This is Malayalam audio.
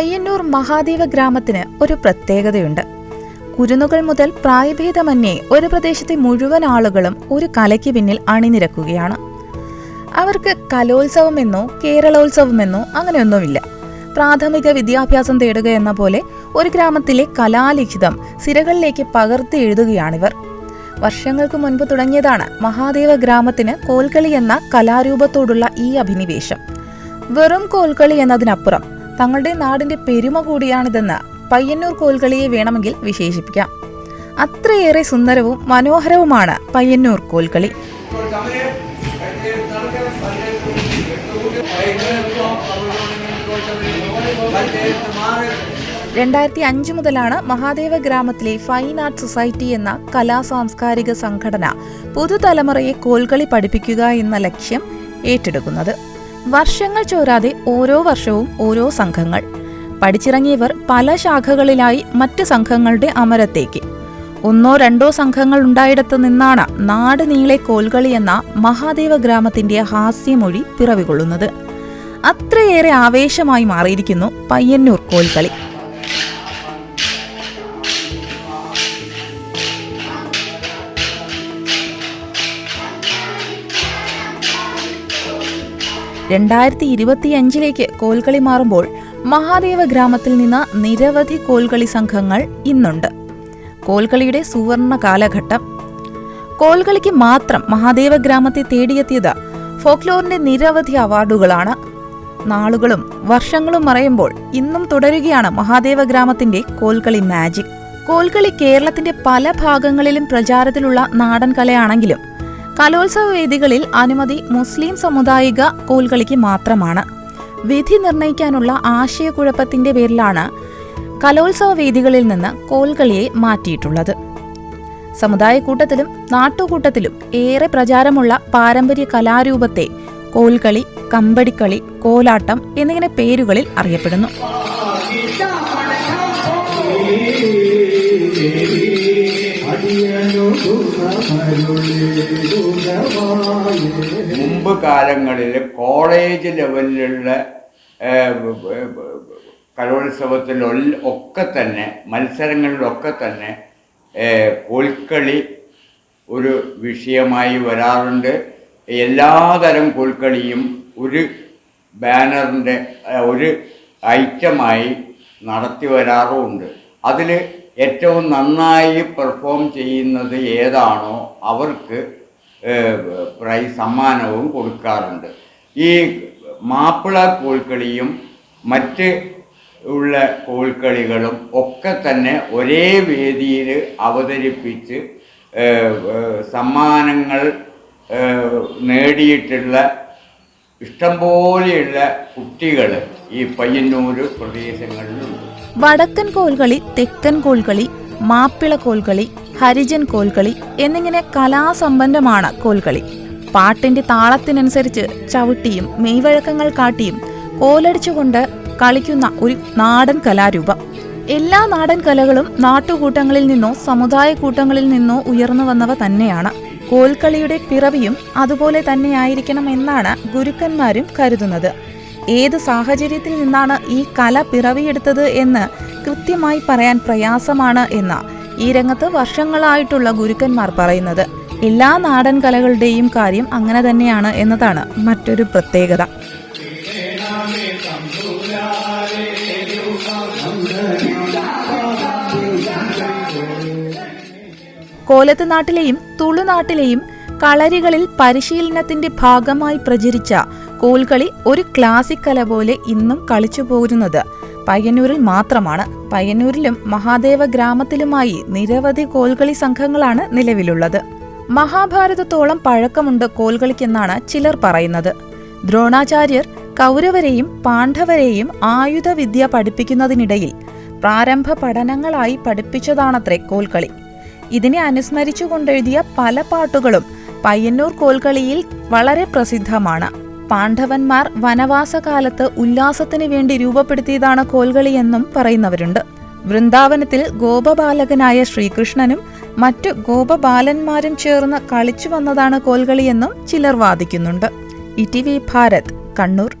പയ്യന്നൂർ മഹാദേവ ഗ്രാമത്തിന് ഒരു പ്രത്യേകതയുണ്ട്. കുരുന്നുകൾ മുതൽ പ്രായഭേദമന്യേ ഒരു പ്രദേശത്തെ മുഴുവൻ ആളുകളും ഒരു കലയ്ക്ക് പിന്നിൽ അണിനിരക്കുകയാണ്. അവർക്ക് കലോത്സവമെന്നോ കേരളോത്സവമെന്നോ അങ്ങനെയൊന്നുമില്ല. പ്രാഥമിക വിദ്യാഭ്യാസം തേടുക എന്ന പോലെ ഒരു ഗ്രാമത്തിലെ കലാലിഖിതം സിരകളിലേക്ക് പകർത്തി എഴുതുകയാണിവർ. വർഷങ്ങൾക്ക് മുൻപ് തുടങ്ങിയതാണ് മഹാദേവ ഗ്രാമത്തിന് കോൽക്കളി എന്ന കലാരൂപത്തോടുള്ള ഈ അഭിനിവേശം. വെറും കോൽക്കളി എന്നതിനപ്പുറം തങ്ങളുടെ നാടിന്റെ പെരുമ കൂടിയാണിതെന്ന് പയ്യന്നൂർ കോൽകളിയെ വേണമെങ്കിൽ വിശേഷിപ്പിക്കാം. അത്രയേറെ സുന്ദരവും മനോഹരവുമാണ് പയ്യന്നൂർ കോൽകളി. രണ്ടായിരത്തി അഞ്ച് മുതലാണ് മഹാദേവ ഗ്രാമത്തിലെ ഫൈൻ ആർട്ട് സൊസൈറ്റി എന്ന കലാ സാംസ്കാരിക സംഘടന പുതുതലമുറയെ കോൽകളി പഠിപ്പിക്കുക എന്ന ലക്ഷ്യം ഏറ്റെടുക്കുന്നത്. വർഷങ്ങൾ ചോരാതെ ഓരോ വർഷവും ഓരോ സംഘങ്ങൾ. പഠിച്ചിറങ്ങിയവർ പല ശാഖകളിലായി മറ്റ് സംഘങ്ങളുടെ അമരത്തേക്ക്. ഒന്നോ രണ്ടോ സംഘങ്ങൾ ഉണ്ടായിടത്തു നിന്നാണ് നാട് നീളെ കോൽകളി എന്ന മഹാദേവ ഗ്രാമത്തിന്റെ ഹാസ്യമൊഴി പിറവികൊള്ളുന്നത്. അത്രയേറെ ആവേശമായി മാറിയിരിക്കുന്നു പയ്യന്നൂർ കോൽക്കളി രണ്ടായിരത്തി ഇരുപത്തിയഞ്ചിലേക്ക് കോൽക്കളി മാറുമ്പോൾ മഹാദേവ ഗ്രാമത്തിൽ നിന്ന് നിരവധി കോൽക്കളി സംഘങ്ങൾ ഇന്നുണ്ട്. കോൽക്കളിയുടെ സുവർണ കാലഘട്ടം. കോൽക്കളിക്ക് മാത്രം മഹാദേവ ഗ്രാമത്തെ തേടിയെത്തിയത് ഫോക്ലോറിന്റെ നിരവധി അവാർഡുകളാണ്. നാളുകളും വർഷങ്ങളും മറയുമ്പോൾ ഇന്നും തുടരുകയാണ് മഹാദേവ ഗ്രാമത്തിന്റെ കോൽക്കളി മാജിക്. കോൽക്കളി കേരളത്തിന്റെ പല ഭാഗങ്ങളിലും പ്രചാരത്തിലുള്ള നാടൻ കലയാണെങ്കിലും കലോത്സവ വേദികളിൽ അനുമതി മുസ്ലിം സമുദായിക കോൽകളിക്ക് മാത്രമാണ്. വിധി നിർണയിക്കാനുള്ള ആശയക്കുഴപ്പത്തിന്റെ പേരിലാണ് കലോത്സവ വേദികളിൽ നിന്ന് കോൽകളിയെ മാറ്റിയിട്ടുള്ളത്. സമുദായക്കൂട്ടത്തിലും നാട്ടുകൂട്ടത്തിലും ഏറെ പ്രചാരമുള്ള പാരമ്പര്യ കലാരൂപത്തെ കോൽകളി കമ്പടിക്കളി കോലാട്ടം എന്നിങ്ങനെ പേരുകളിൽ അറിയപ്പെടുന്നു. മുമ്പ് കാലങ്ങളിൽ കോളേജ് ലെവലിലുള്ള കലോത്സവത്തിൽ ഒക്കെ തന്നെ മത്സരങ്ങളിലൊക്കെ തന്നെ കോൽക്കളി ഒരു വിഷയമായി വരാറുണ്ട്. എല്ലാതരം കോൽക്കളിയും ഒരു ബാനറിന്റെ ഒരു ഐറ്റമായി നടത്തി വരാറുമുണ്ട്. അതിൽ ഏറ്റവും നന്നായി പെർഫോം ചെയ്യുന്നത് ഏതാണോ അവർക്ക് പ്രൈസ് സമ്മാനവും കൊടുക്കാറുണ്ട്. ഈ മാപ്പിള കോൽക്കളിയും മറ്റ് ഉള്ള കോൽക്കളികളും ഒക്കെ തന്നെ ഒരേ വേദിയിൽ അവതരിപ്പിച്ച് സമ്മാനങ്ങൾ നേടിയിട്ടുള്ള ഇഷ്ടംപോലെയുള്ള കുട്ടികൾ ഈ പയ്യന്നൂർ പ്രദേശങ്ങളിലുണ്ട്. വടക്കൻ കോൽകളി തെക്കൻ കോൽകളി മാപ്പിള കോൽകളി ഹരിജൻ കോൽകളി എന്നിങ്ങനെ കലാസമ്പന്നമാണ് കോൽകളി. പാട്ടിന്റെ താളത്തിനനുസരിച്ച് ചവിട്ടിയും മെയ്വഴക്കങ്ങൾ കാട്ടിയും കോലടിച്ചുകൊണ്ട് കളിക്കുന്ന ഒരു നാടൻ കലാരൂപം. എല്ലാ നാടൻ കലകളും നാട്ടുകൂട്ടങ്ങളിൽ നിന്നോ സമുദായ കൂട്ടങ്ങളിൽ നിന്നോ ഉയർന്നു വന്നവ തന്നെയാണ്. കോൽക്കളിയുടെ പിറവിയും അതുപോലെ തന്നെയായിരിക്കണം എന്നാണ് ഗുരുക്കന്മാരും കരുതുന്നത്. ഏത് സാഹചര്യത്തിൽ നിന്നാണ് ഈ കല പിറവിയെടുത്തത് എന്ന് കൃത്യമായി പറയാൻ പ്രയാസമാണ് എന്ന ഈ രംഗത്ത് വർഷങ്ങളായിട്ടുള്ള ഗുരുക്കന്മാർ പറയുന്നത്. എല്ലാ നാടൻ കലകളുടെയും കാര്യം അങ്ങനെ തന്നെയാണ് എന്നതാണ് മറ്റൊരു പ്രത്യേകത. കോലത്ത് നാട്ടിലെയും തുളുനാട്ടിലെയും കളരികളിൽ പരിശീലനത്തിന്റെ ഭാഗമായി പ്രചരിച്ച കോൽകളി ഒരു ക്ലാസിക് കല പോലെ ഇന്നും കളിച്ചു പോരുന്നത്. പയ്യന്നൂരിൽ മാത്രമാണ്. പയ്യന്നൂരിലും മഹാദേവ ഗ്രാമത്തിലുമായി നിരവധി കോൽകളി സംഘങ്ങളാണ് നിലവിലുള്ളത്. മഹാഭാരതത്തോളം പഴക്കമുണ്ട് കോൽകളിക്കെന്നാണ് ചിലർ പറയുന്നത്. ദ്രോണാചാര്യർ കൗരവരെയും പാണ്ഡവരെയും ആയുധവിദ്യ പഠിപ്പിക്കുന്നതിനിടയിൽ പ്രാരംഭ പഠനങ്ങളായി പഠിപ്പിച്ചതാണത്രേ കോൽകളി. ഇതിനെ അനുസ്മരിച്ചുകൊണ്ടെഴുതിയ പല പാട്ടുകളും പയ്യന്നൂർ കോൽകളിയിൽ വളരെ പ്രസിദ്ധമാണ്. പാണ്ഡവന്മാർ വനവാസകാലത്ത് ഉല്ലാസത്തിനു വേണ്ടി രൂപപ്പെടുത്തിയതാണ് കോൽകളി എന്നും പറയുന്നവരുണ്ട്. വൃന്ദാവനത്തിൽ ഗോപബാലകനായ ശ്രീകൃഷ്ണനും മറ്റു ഗോപബാലന്മാരും ചേർന്ന് കളിച്ചു വന്നതാണ് കോൽകളിയെന്നും ചിലർ വാദിക്കുന്നുണ്ട്. E T V Bharat Kannur.